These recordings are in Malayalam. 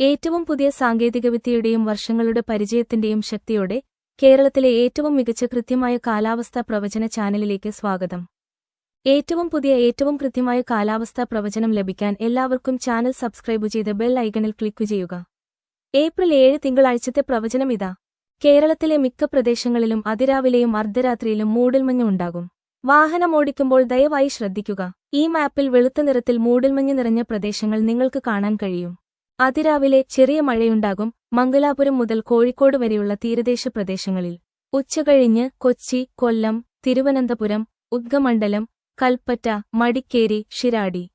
ഏറ്റവും പുതിയ സാങ്കേതികവിദ്യയുടെയും വർഷങ്ങളുടെ പരിചയത്തിന്റെയും ശക്തിയോടെ കേരളത്തിലെ ഏറ്റവും മികച്ച കൃത്യമായ കാലാവസ്ഥാ പ്രവചന ചാനലിലേക്ക് സ്വാഗതം. ഏറ്റവും പുതിയ ഏറ്റവും കൃത്യമായ കാലാവസ്ഥാ പ്രവചനം ലഭിക്കാൻ എല്ലാവർക്കും ചാനൽ സബ്സ്ക്രൈബ് ചെയ്ത് ബെൽ ഐക്കണിൽ ക്ലിക്ക് ചെയ്യുക. ഏപ്രിൽ ഏഴ് തിങ്കളാഴ്ചത്തെ പ്രവചനം ഇതാ. കേരളത്തിലെ മിക്ക പ്രദേശങ്ങളിലും അതിരാവിലെയും അർദ്ധരാത്രിയിലും മൂടൽമഞ്ഞ് ഉണ്ടാകും. വാഹനം ഓടിക്കുമ്പോൾ ദയവായി ശ്രദ്ധിക്കുക. ഈ മാപ്പിൽ വെളുത്ത നിറത്തിൽ മൂടൽമഞ്ഞ് നിറഞ്ഞ പ്രദേശങ്ങൾ നിങ്ങൾക്ക് കാണാൻ കഴിയും. അതിരാവിലെ ചെറിയ മഴയുണ്ടാകും മംഗലാപുരം മുതൽ കോഴിക്കോട് വരെയുള്ള തീരദേശ പ്രദേശങ്ങളിൽ. ഉച്ചകഴിഞ്ഞ് കൊച്ചി കൊല്ലം തിരുവനന്തപുരം ഉദ്ഗമണ്ഡലം കൽപ്പറ്റ മടിക്കേരി ഷിരാടി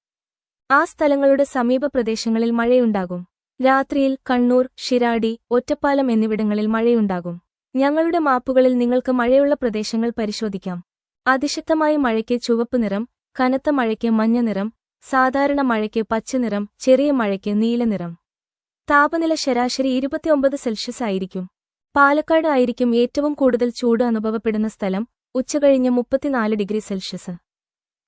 ആ സ്ഥലങ്ങളുടെ സമീപ പ്രദേശങ്ങളിൽ മഴയുണ്ടാകും. രാത്രിയിൽ കണ്ണൂർ ഷിരാടി ഒറ്റപ്പാലം എന്നിവിടങ്ങളിൽ മഴയുണ്ടാകും. ഞങ്ങളുടെ മാപ്പുകളിൽ നിങ്ങൾക്ക് മഴയുള്ള പ്രദേശങ്ങൾ പരിശോധിക്കാം. അതിശക്തമായ മഴയ്ക്ക് ചുവപ്പ് നിറം കനത്ത മഴയ്ക്ക് മഞ്ഞ നിറം സാധാരണ മഴയ്ക്ക് പച്ചനിറം ചെറിയ മഴയ്ക്ക് നീലനിറം താപനില ശരാശരി ഇരുപത്തിയൊമ്പത് സെൽഷ്യസ് ആയിരിക്കും. പാലക്കാട് ആയിരിക്കും ഏറ്റവും കൂടുതൽ ചൂട് അനുഭവപ്പെടുന്ന സ്ഥലം ഉച്ചകഴിഞ്ഞ് മുപ്പത്തിനാല് ഡിഗ്രി സെൽഷ്യസ്.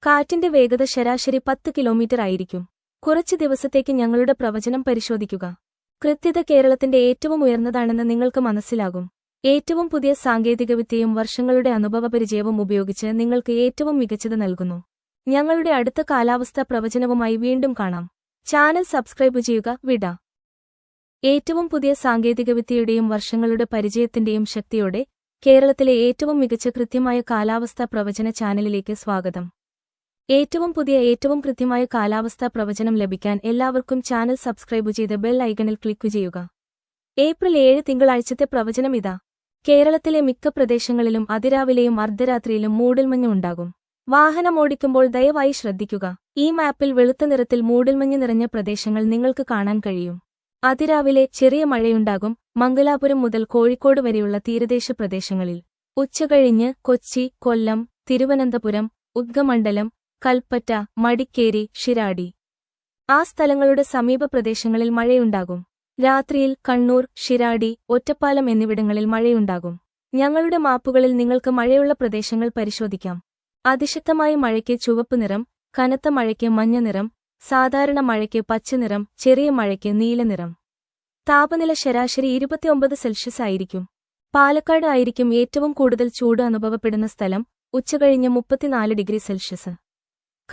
കാറ്റിന്റെ വേഗത ശരാശരി പത്ത് കിലോമീറ്റർ ആയിരിക്കും. കുറച്ച് ദിവസത്തേക്ക് ഞങ്ങളുടെ പ്രവചനം പരിശോധിക്കുക. കൃത്യത കേരളത്തിന്റെ ഏറ്റവും ഉയർന്നതാണെന്ന് നിങ്ങൾക്ക് മനസ്സിലാകും. ഏറ്റവും പുതിയ സാങ്കേതികവിദ്യയും വർഷങ്ങളുടെ അനുഭവപരിചയവും ഉപയോഗിച്ച് നിങ്ങൾക്ക് ഏറ്റവും മികച്ചത് നൽകുന്നു. ഞങ്ങളുടെ അടുത്ത കാലാവസ്ഥാ പ്രവചനവുമായി വീണ്ടും കാണാം. ചാനൽ സബ്സ്ക്രൈബ് ചെയ്യുക വിട. ഏറ്റവും പുതിയ സാങ്കേതികവിദ്യയുടെയും വർഷങ്ങളുടെ പരിചയത്തിന്റെയും ശക്തിയോടെ കേരളത്തിലെ ഏറ്റവും മികച്ച കൃത്യമായ കാലാവസ്ഥാ പ്രവചന ചാനലിലേക്ക് സ്വാഗതം. ഏറ്റവും പുതിയ ഏറ്റവും കൃത്യമായ കാലാവസ്ഥാ പ്രവചനം ലഭിക്കാൻ എല്ലാവർക്കും ചാനൽ സബ്സ്ക്രൈബ് ചെയ്ത് ബെൽ ഐക്കണിൽ ക്ലിക്ക് ചെയ്യുക. ഏപ്രിൽ ഏഴ് തിങ്കളാഴ്ചത്തെ പ്രവചനം ഇതാ. കേരളത്തിലെ മിക്ക പ്രദേശങ്ങളിലും അതിരാവിലെയും അർദ്ധരാത്രിയിലും മൂടൽമഞ്ഞ് ഉണ്ടാകും. വാഹനമോടിക്കുമ്പോൾ ദയവായി ശ്രദ്ധിക്കുക. ഈ മാപ്പിൽ വെളുത്ത നിറത്തിൽ മൂടിൽമഞ്ഞ് നിറഞ്ഞ പ്രദേശങ്ങൾ നിങ്ങൾക്ക് കാണാൻ കഴിയും. അതിരാവിലെ ചെറിയ മഴയുണ്ടാകും. മംഗലാപുരം മുതൽ കോഴിക്കോട് വരെയുള്ള തീരദേശ പ്രദേശങ്ങളിൽ. ഉച്ചകഴിഞ്ഞ് കൊച്ചി കൊല്ലം തിരുവനന്തപുരം ഉദ്ഗമണ്ഡലം കൽപ്പറ്റ മടിക്കേരി ഷിരാടി ആ സ്ഥലങ്ങളുടെ സമീപ പ്രദേശങ്ങളിൽ മഴയുണ്ടാകും. രാത്രിയിൽ കണ്ണൂർ ഷിരാടി ഒറ്റപ്പാലം എന്നിവിടങ്ങളിൽ മഴയുണ്ടാകും. ഞങ്ങളുടെ മാപ്പുകളിൽ നിങ്ങൾക്ക് മഴയുള്ള പ്രദേശങ്ങൾ പരിശോധിക്കാം. അതിശക്തമായ മഴയ്ക്ക് ചുവപ്പ് നിറം കനത്ത മഴയ്ക്ക് മഞ്ഞ നിറം സാധാരണ മഴയ്ക്ക് പച്ചനിറം ചെറിയ മഴയ്ക്ക് നീലനിറം താപനില ശരാശരി ഇരുപത്തിയൊമ്പത് സെൽഷ്യസ് ആയിരിക്കും. പാലക്കാട് ആയിരിക്കും ഏറ്റവും കൂടുതൽ ചൂട് അനുഭവപ്പെടുന്ന സ്ഥലം ഉച്ചകഴിഞ്ഞ് മുപ്പത്തിനാല് ഡിഗ്രി സെൽഷ്യസ്.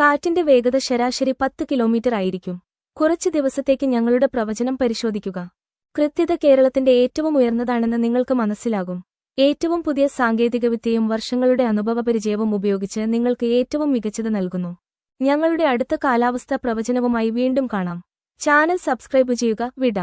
കാറ്റിന്റെ വേഗത ശരാശരി പത്ത് കിലോമീറ്റർ ആയിരിക്കും. കുറച്ച് ദിവസത്തേക്ക് ഞങ്ങളുടെ പ്രവചനം പരിശോധിക്കുക. കൃത്യത കേരളത്തിന്റെ ഏറ്റവും ഉയർന്നതാണെന്ന് നിങ്ങൾക്ക് മനസ്സിലാകും. ഏറ്റവും പുതിയ സാങ്കേതികവിദ്യയും വർഷങ്ങളുടെ അനുഭവപരിചയവും ഉപയോഗിച്ച് നിങ്ങൾക്ക് ഏറ്റവും മികച്ചത് നൽകുന്നു. ഞങ്ങളുടെ അടുത്ത കാലാവസ്ഥാ പ്രവചനവുമായി വീണ്ടും കാണാം. ചാനൽ സബ്സ്ക്രൈബ് ചെയ്യുക വിട.